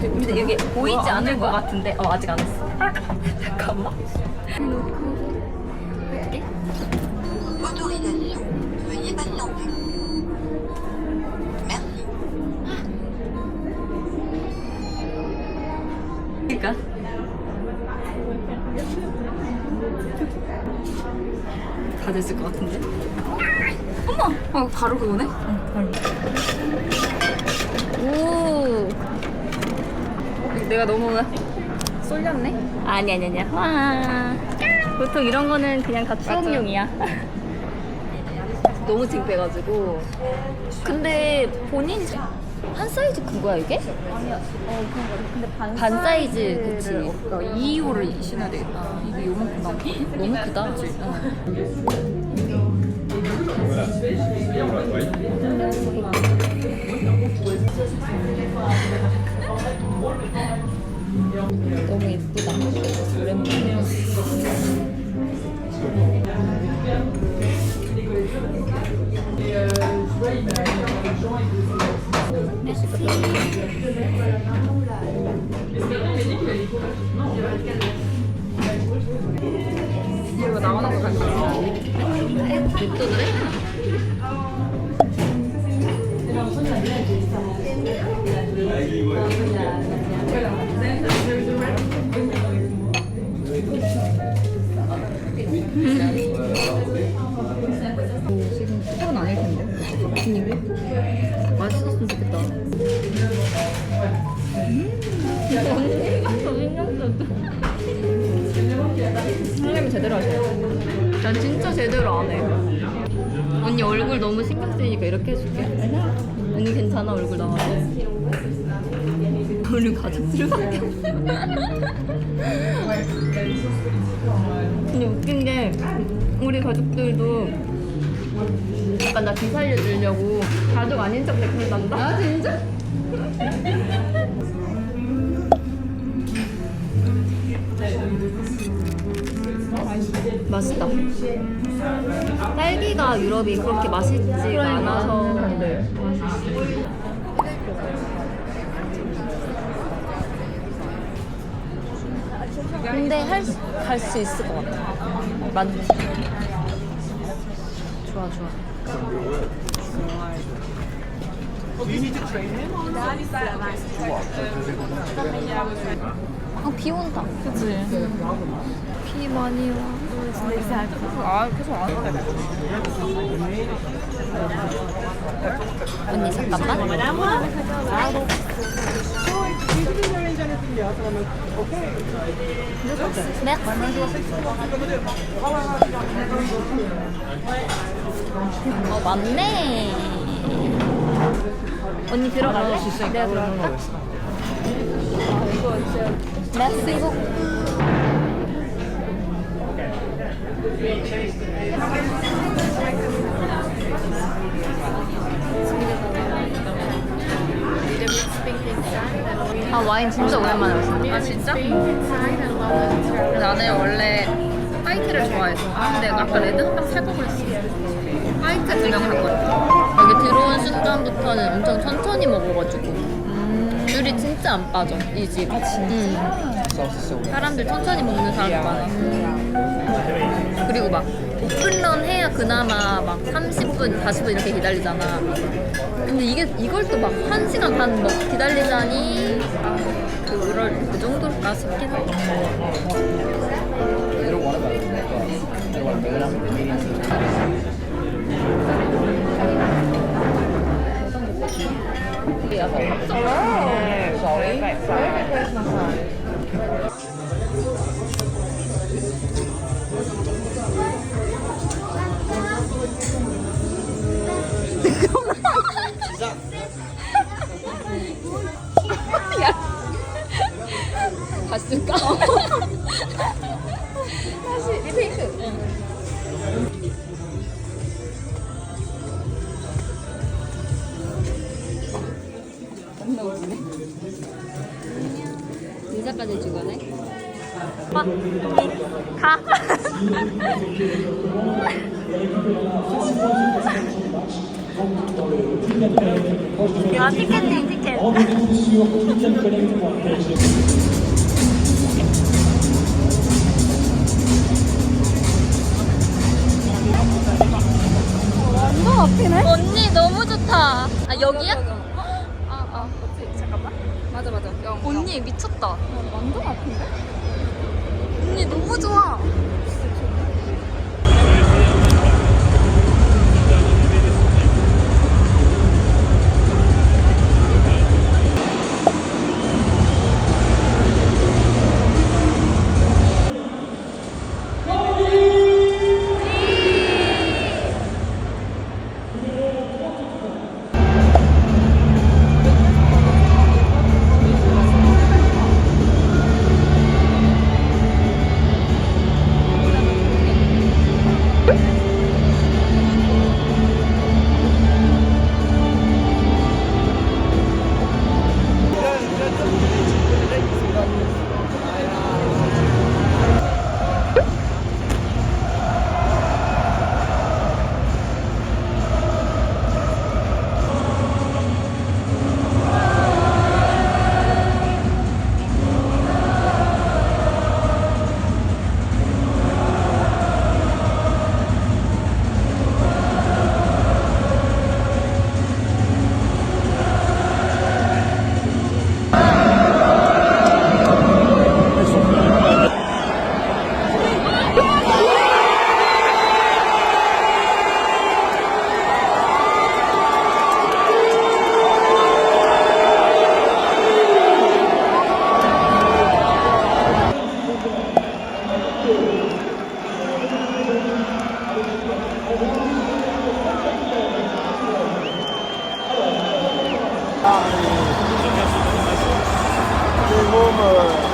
근데 이게 보이지 않을 것 같은데? 어 아직 안 했어. 잠깐만 됐을 것 같은데? 어머! 어 바로 그거네? 오. 내가 너무 쏠렸네? 아니 아니 아니야. 와. 보통 이런 거는 그냥 다 추억용이야. 너무 징그해가지고. 근데 본인 한 사이즈 큰 거야 이게? 어, 그런 거 근데 반, 반 사이즈 그치 그러니까 2호를 신어야 되겠다. 이게 요만큼 나오네. 너무 크다 응. 너무 예쁘다 오랜만에 이거 나오는 거 같아. 냅둬도 돼? 지금 돼. 난 진짜 제대로 안 해. 언니 얼굴 너무 신경 쓰이니까 이렇게 해줄게. 언니 괜찮아 얼굴 나와서. 우리 가족들밖에 없어. 근데 웃긴 게 우리 가족들도 약간 나 기살려 주려고 가족 아닌 척 댓글 난다. 아 진짜? 맛있다. 딸기가 유럽이 그렇게 맛있지가 않아서 근데 할수 있을 것 같아. 맞네. 좋아 좋아. 아, 비 온다. 그치. 비 많이 와. 아, 계속 안 하네. 언니 잠깐만. 네. 어 맞네. 언니 들어가. 내가 들어갈까? merci beaucoup. 아 와인 진짜 오랜만에 마신다. 아, 진짜? 나는 원래 화이트를 좋아해서. 근데 아까 레드 한병 살고 그랬어. 화이트 두병 샀거든. 여기 들어온 순간부터는 엄청 천천히 먹어가지고 줄이 진짜 안 빠져 이 집. 아 진짜? 사람들 천천히 먹는 사람들 많아. 그리고 막 오픈런 해야 그나마 막 30분, 40분 이렇게 기다리잖아. 근데 이게 이걸 또 막 1시간 반 뭐 기다리자니. 아, 그럴 그 정도일까 싶긴 해. 갔을까? 다시 리테이크. 인사까지 해준 거네. 언니 가. 야 티켓팅 티켓. 앞이네? 언니 너무 좋다. 아 여기야? 아, 아, 그치. 잠깐만. 맞아, 맞아. 영. 언니 미쳤다. 완전 앞인데? 언니 너무 좋아. 네. 저번에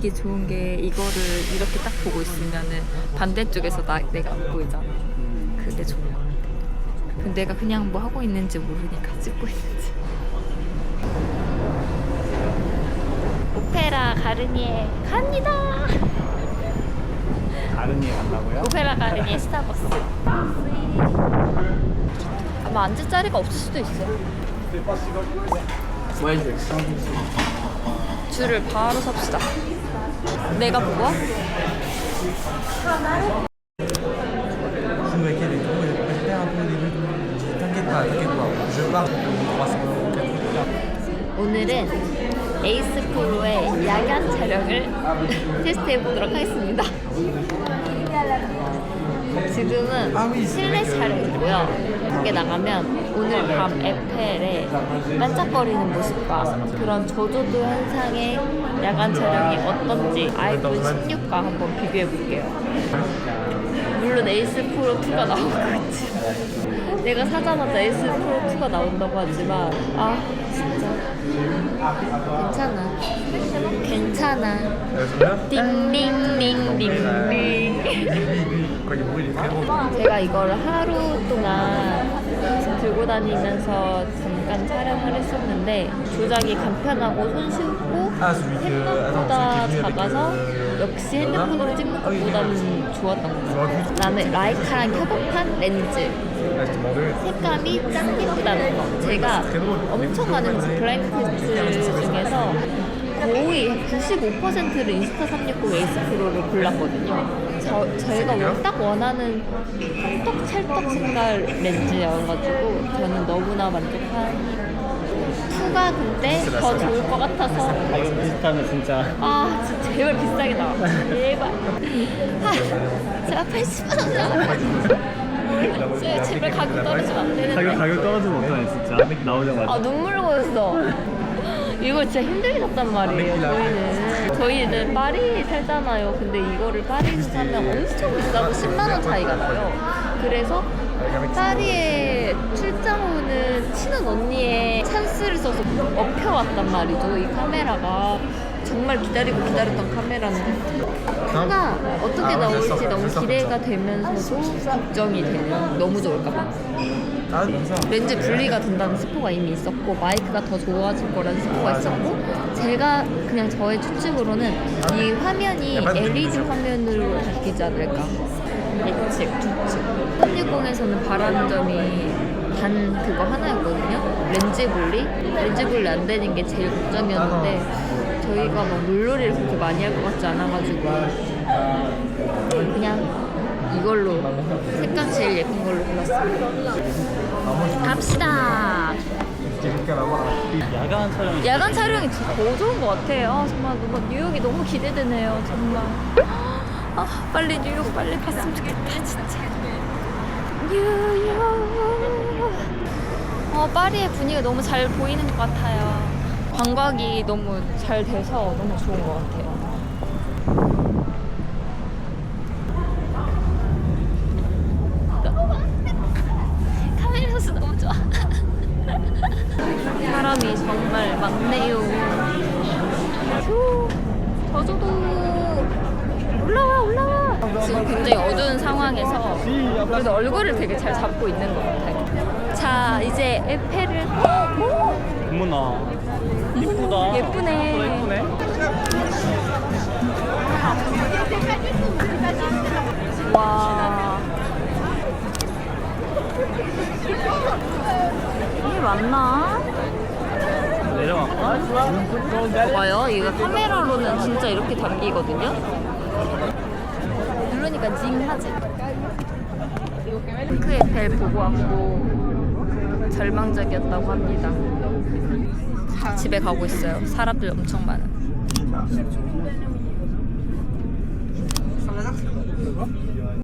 이게 좋은 게 이거를 이렇게 딱 보고 있으면은 반대쪽에서 나, 내가 안 보이잖아. 그게 좋은 거 같아. 근데 내가 그냥 뭐 하고 있는지 모르니까 찍고 있는지. 오페라 가르니에 갑니다. 예 간다고요? 오페라 가르니에 스타벅스. 아마 앉을 자리가 없을 수도 있어. 줄을 바로 섭시다. 내가 보고 와? Vous avec elle et tout, et après, je perds un peu les deux. T'inquiète pas, t'inquiète pas. Je pars pour 3 secondes. 오늘은 에이스 프로의 야간 촬영을 테스트해 보도록 하겠습니다. 지금은 실내 촬영이고요. 밖에 나가면 오늘 밤 에펠의 반짝거리는 모습과 그런 저조도 현상의 야간 촬영이 어떤지 아이폰 16과 한번 비교해 볼게요. 물론 에이스 프로 2가 나오겠지. 내가 사자마자 에이스 프로 2가 나온다고 하지만 아 진짜 괜찮아. 괜찮아. 띵띵띵띵띵. 제가 이걸 하루 동안 들고 다니면서 잠깐 촬영을 했었는데 조작이 간편하고 손쉽고 아, 생각보다 venu avec, 작아서 역시 핸드폰으로 찍는 것보다는 좋았던 것 같아요. 그다음에 라이카랑 협업한 렌즈. 색감이 짱 예쁘다는 거. 제가 엄청 많은 블라인드 테스트 중에서 거의 95%를 인스타 369 에이스 프로를 골랐거든요. 저, 저희가 원- 딱 원하는 찰떡 찰떡 색깔 렌즈여가지고 저는 너무나 만족한 투가 근데 더 좋을 것 같아서. 가격 비슷하면 진짜. 아 진짜 제발 비싸게 나와. 제발. 아 제가 80만 원 제- 제발 가격 떨어지면 안 되는데. 가격 가격 떨어지면 어떡해 진짜. 나오자마자. 아 눈물 고였어 이거 진짜 힘들게 샀단 말이에요 저희는. 저희는 파리 살잖아요. 근데 이거를 파리에서 사면 엄청 비싸고 10만 원 차이가 나요. 그래서 파리에 출장 오는 친한 언니의 찬스를 써서 업혀왔단 말이죠 이 카메라가 정말 기다리고 기다렸던 카메라인데. 하나 어떻게 나올지 너무 기대가 되면서도 걱정이 되는 너무 좋을까봐. 렌즈 분리가 된다는 스포가 이미 있었고 마이크가 더 좋아질 거라는 스포가 있었고 제가 그냥 저의 추측으로는 이 화면이 LED 화면으로 바뀌지 않을까. 예측 추측. 360에서는 바라는 점이 단 그거 하나였거든요 렌즈 분리 렌즈 분리 안 되는 게 제일 걱정이었는데 저희가 막 물놀이를 그렇게 많이 할 것 같지 않아가지고 그냥 이걸로 색감 제일 예쁜 걸로 골랐습니다 갑시다. 야간 촬영 야간 촬영이 진짜 더 좋은 것 같아요. 아, 정말 너무 뉴욕이 너무 기대되네요. 정말. 아 빨리 뉴욕 빨리 갔으면 좋겠다 진짜. 어 파리의 분위기가 너무 잘 보이는 것 같아요. 관광이 너무 잘 돼서 너무 좋은 것 같아요. 카메라에서 너무 좋아. 사람이 정말 많네요. 휴, 저조도 올라와 올라와. 지금 굉장히 어두운 상황에서 그래도 얼굴을 되게 잘 잡고 있는 것 같아요. 자 이제 에펠을 오, 어머나 이쁘다 예쁘네. 예쁘네 와. 이게 맞나? 내려갈까? 봐요. 이거 카메라로는 진짜 이렇게 담기거든요. 누르니까 징하지. 핑크 에펠 보고 왔고 절망적이었다고 합니다. 집에 가고 있어요. 사람들 엄청 많아.